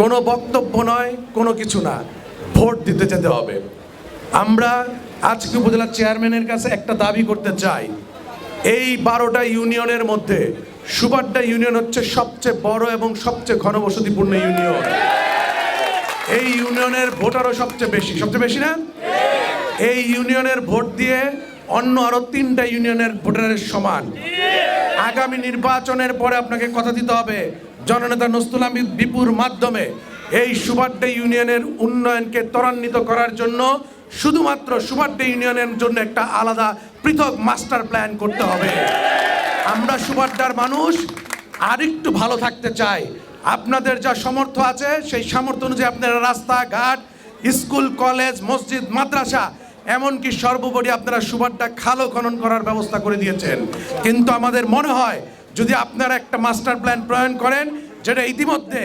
কোনো বক্তব্য নয়, কোনো কিছু না। ভোট দিতে যেতে হবে। আমরা আজকে উপজেলা চেয়ারম্যানের কাছে একটা দাবি করতে চাই। এই বারোটা ইউনিয়নের মধ্যে সুবাড্ডা ইউনিয়ন হচ্ছে সবচেয়ে বড় এবং সবচেয়ে ঘনবসতিপূর্ণ ইউনিয়ন। এই ইউনিয়নের ভোটারও সবচেয়ে বেশি। সবচেয়ে বেশি না? এই ইউনিয়নের ভোট দিয়ে অন্য আরও তিনটা ইউনিয়নের ভোটারের সমান। আগামী নির্বাচনের পরে আপনাকে কথা দিতে হবে। জননেতা নস্তুল আহমেদ বিপুর মাধ্যমে এই সুবাড্ডে ইউনিয়নের উন্নয়নকে ত্বরান্বিত করার জন্য শুধুমাত্র সুবাড্ডে ইউনিয়নের জন্য একটা আলাদা পৃথক মাস্টার প্ল্যান করতে হবে। আমরা সুবাড্ডার মানুষ, আরেকটু ভালো থাকতে চাই। আপনাদের যা সমর্থ আছে, সেই সামর্থ্য অনুযায়ী আপনারা রাস্তাঘাট, স্কুল, কলেজ, মসজিদ, মাদ্রাসা, এমনকি সর্বোপরি আপনারা সুবাড্ডা খালো খনন করার ব্যবস্থা করে দিয়েছেন। কিন্তু আমাদের মনে হয় যদি আপনারা একটা মাস্টার প্ল্যান প্রণয়ন করেন, যেটা ইতিমধ্যে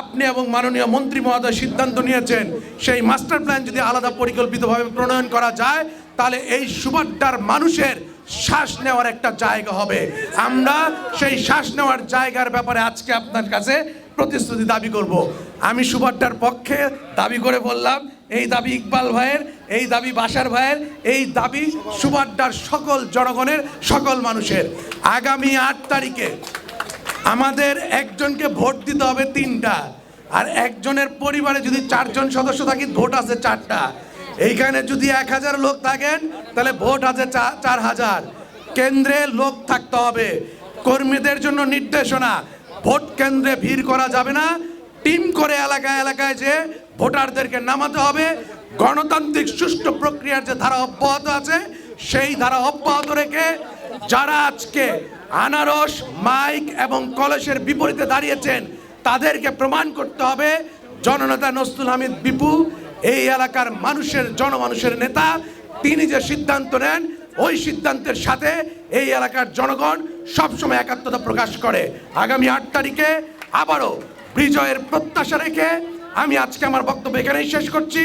আপনি এবং মাননীয় মন্ত্রী মহোদয় সিদ্ধান্ত নিয়েছেন, সেই মাস্টার প্ল্যান যদি আলাদা পরিকল্পিতভাবে প্রণয়ন করা যায়, তাহলে এই সুবাড্ডার মানুষের শ্বাস নেওয়ার একটা জায়গা হবে। আমরা সেই শ্বাস নেওয়ার জায়গার ব্যাপারে আজকে আপনার কাছে প্রতিশ্রুতি দাবি করব। আমি সুবাড্ডার পক্ষে দাবি করে বললাম এই দাবি ইকবাল ভাইয়ের, এই দাবি বাসার ভাইয়ের, এই দাবি সুবাড্ডার সকল জনগণের, সকল মানুষের। আগামী আট তারিখে আমাদের একজনকে ভোট দিতে হবে তিনটা। আর একজনের পরিবারে যদি চারজন সদস্য থাকি, ভোট আছে চারটা। এইখানে যদি এক হাজার লোক থাকেন, তাহলে ভোট আছে চার হাজার। কেন্দ্রে লোক থাকতে হবে। কর্মীদের জন্য নির্দেশনা। ভোট কেন্দ্রে ভিড় করা যাবে না। টিম করে এলাকায় এলাকায় যে ভোটারদেরকে নামাতে হবে, গণতান্ত্রিক সুষ্ঠু প্রক্রিয়ার যে ধারা অব্যাহত আছে, সেই ধারা অব্যাহত রেখে যারা আজকে আনারস, মাইক এবং কলসের বিপরীতে দাঁড়িয়েছেন, তাদেরকে প্রমাণ করতে হবে। জননেতা নসরুল হামিদ বিপু, এই এলাকার মানুষের, জনমানুষের নেতা, তিনি যে সিদ্ধান্ত নেন, ওই সিদ্ধান্তের সাথে এই এলাকার জনগণ সবসময় একাত্মতা প্রকাশ করে। আগামী আট তারিখে আবারও বিজয়ের প্রত্যাশা রেখে আমি আজকে আমার বক্তব্য এখানেই শেষ করছি।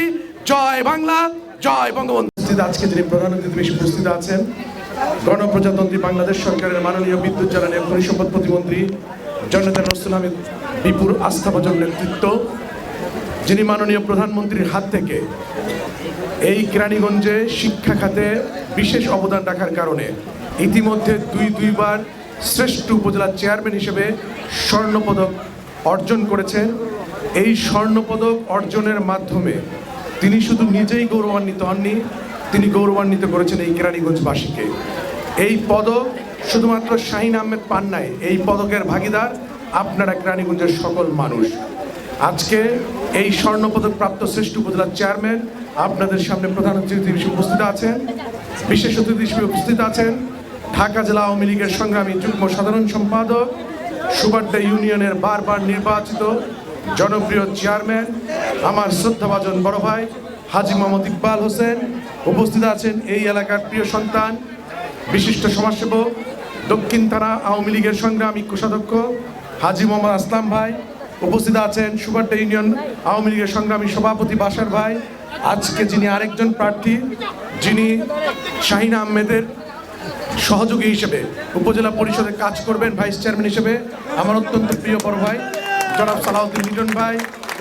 জয় বাংলা, জয় বঙ্গবন্ধু। আজকে যিনি প্রধান অতিথি বেশি উপস্থিত আছেন, গণপ্রজাতন্ত্রী বাংলাদেশ সরকারের মাননীয় বিদ্যুৎ জ্বালানি খনিজ সম্পদ প্রতিমন্ত্রী জননেতা নসরুল আহমেদ বিপুর আস্থাভাজন নেতৃত্ব, যিনি মাননীয় প্রধানমন্ত্রীর হাত থেকে এই কেরানীগঞ্জে শিক্ষা খাতে বিশেষ অবদান রাখার কারণে ইতিমধ্যে দুই দুইবার শ্রেষ্ঠ উপজেলা চেয়ারম্যান হিসেবে স্বর্ণপদক অর্জন করেছেন। এই স্বর্ণপদক অর্জনের মাধ্যমে তিনি শুধু নিজেই গৌরবান্বিত হননি, তিনি গৌরবান্বিত করেছেন এই কেরানীগঞ্জবাসীকে। এই পদক শুধুমাত্র শাহিন আহমেদ পান নাই এই পদকের ভাগিদার আপনারা কেরানীগঞ্জের সকল মানুষ। আজকে এই স্বর্ণপদক প্রাপ্ত শ্রেষ্ঠ উপজেলার চেয়ারম্যান আপনাদের সামনে প্রধান অতিথি হিসেবে উপস্থিত আছেন, বিশেষ অতিথি হিসেবে উপস্থিত আছেন। ঢাকা জেলা আওয়ামী লীগের সংগ্রামী যুগ্ম সাধারণ সম্পাদক, সুবাড্ডা ইউনিয়নের বারবার নির্বাচিত জনপ্রিয় চেয়ারম্যান, আমার শ্রদ্ধাভাজন বড় ভাই হাজি মোহাম্মদ ইকবাল হোসেন। উপস্থিত আছেন এই এলাকার প্রিয় সন্তান, বিশিষ্ট সমাজসেবক, দক্ষিণ থানা আওয়ামী লীগের সংগ্রামী কোষাধ্যক্ষ হাজি মোহাম্মদ আসলাম ভাই। উপস্থিত আছেন সুবাড্ডা ইউনিয়ন আওয়ামী লীগের সংগ্রামী সভাপতি বাসার ভাই। আজকে যিনি আরেকজন প্রার্থী, যিনি শাহিন আহমেদের সহযোগী হিসেবে উপজেলা পরিষদে কাজ করবেন ভাইস চেয়ারম্যান হিসেবে। আমার অত্যন্ত প্রিয় বড় ভাই, জনাব সালাউদ্দিন মিটন ভাই,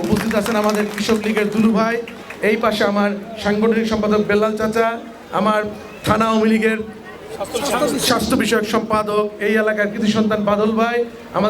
উপস্থিত আছেন আমাদের কৃষক লীগের দুলু ভাই, এই পাশে আমার সাংগঠনিক সম্পাদক বেল্লাল চাচা, আমার থানা আওয়ামী লীগের স্বাস্থ্য বিষয়ক সম্পাদক, এই এলাকার কৃতি সন্তান বাদল ভাই